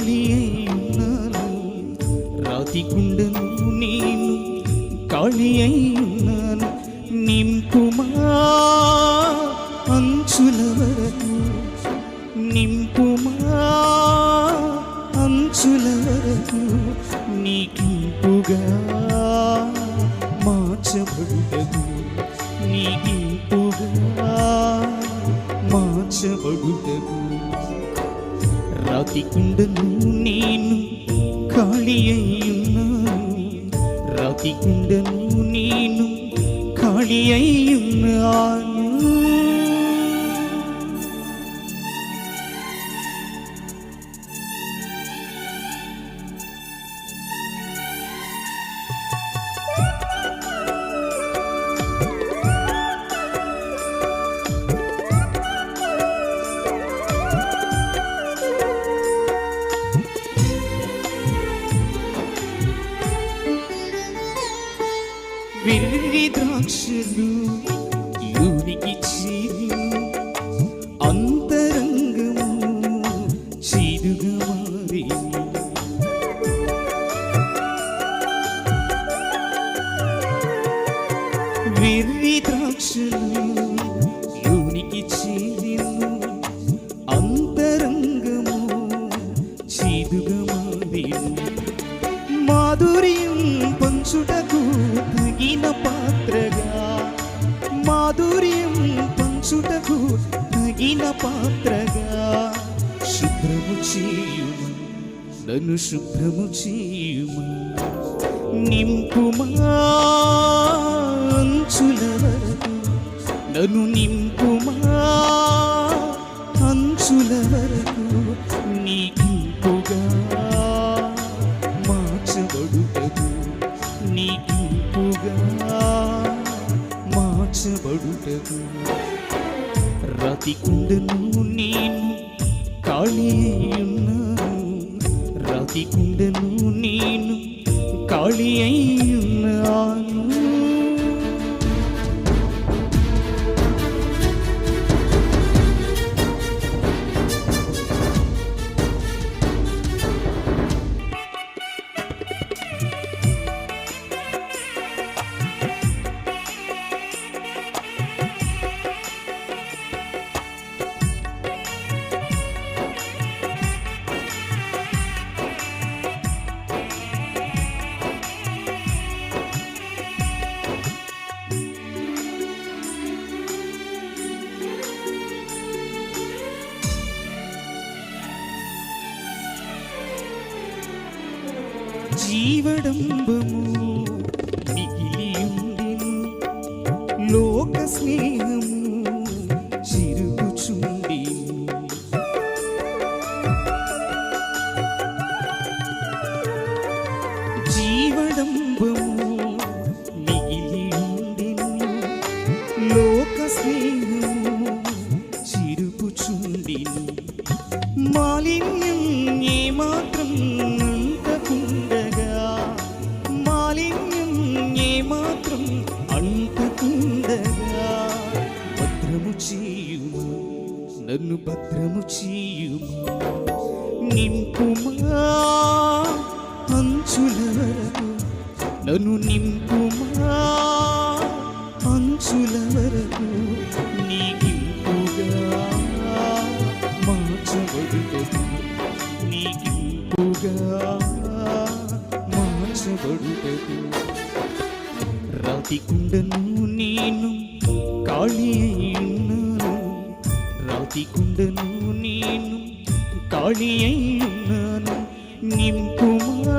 రాతి కుండను రాతి కుండను నేను ఖాళీ అయి నింపుమా? అంచుల వరకు నింపుమా? అంచుల వరకు నీకింపుగా? మార్చబడుటకు నీకింపుగా? మార్చబడుటకు రాతి కుండను నేను ఖాళీ అయ్యున్నాను రాతి కుండను నేను ఖాళీ అయ్యున్నాను వెర్రి ద్రాక్షలు యూనికి చేరు అంతరంగము చీరుగా మారి వెర్రి ద్రాక్షలు యూనికి చేరిను అంతరంగము చీదుగా మారిను మాధుర్యం పంచుటకు తగిన పాత్రగా. మాధుర్యం పంచుటకు తగిన పాత్రగా. శుభ్రము చేయుమ నన్ను శుభ్రము చేయుమ. నింపుమా అంచుల వరకు నన్ను నింపుమా నీ నీకింపుగా మార్చబడుటకు. రతికుండను నేను ఖాళీ అయ్యున్నాను. రాతి నేను ఖాళీ అయ్యున్నాను జీవడంబము. మిగిలి లోక స్నేహము చిరుగుచుండి జీవడంబము. మిగిలి లోక స్నేహము చిరుగుచుండెను మాలిన్యం ఏమాత్రం అంతకుండగా భద్రము చేయుము నన్ను భద్రము చేయుము. నింపుమా అంచుల వరకు నన్ను నింపుమా అంచుల వరకు నీకింపుగా మార్చబడుతుంది. నీకింపుగా మార్చబడుతుంది. రాతి కుండను ఖాళీ రాతి కుండను నేను ఖాళీ అయ్యున్నాను నింపుమా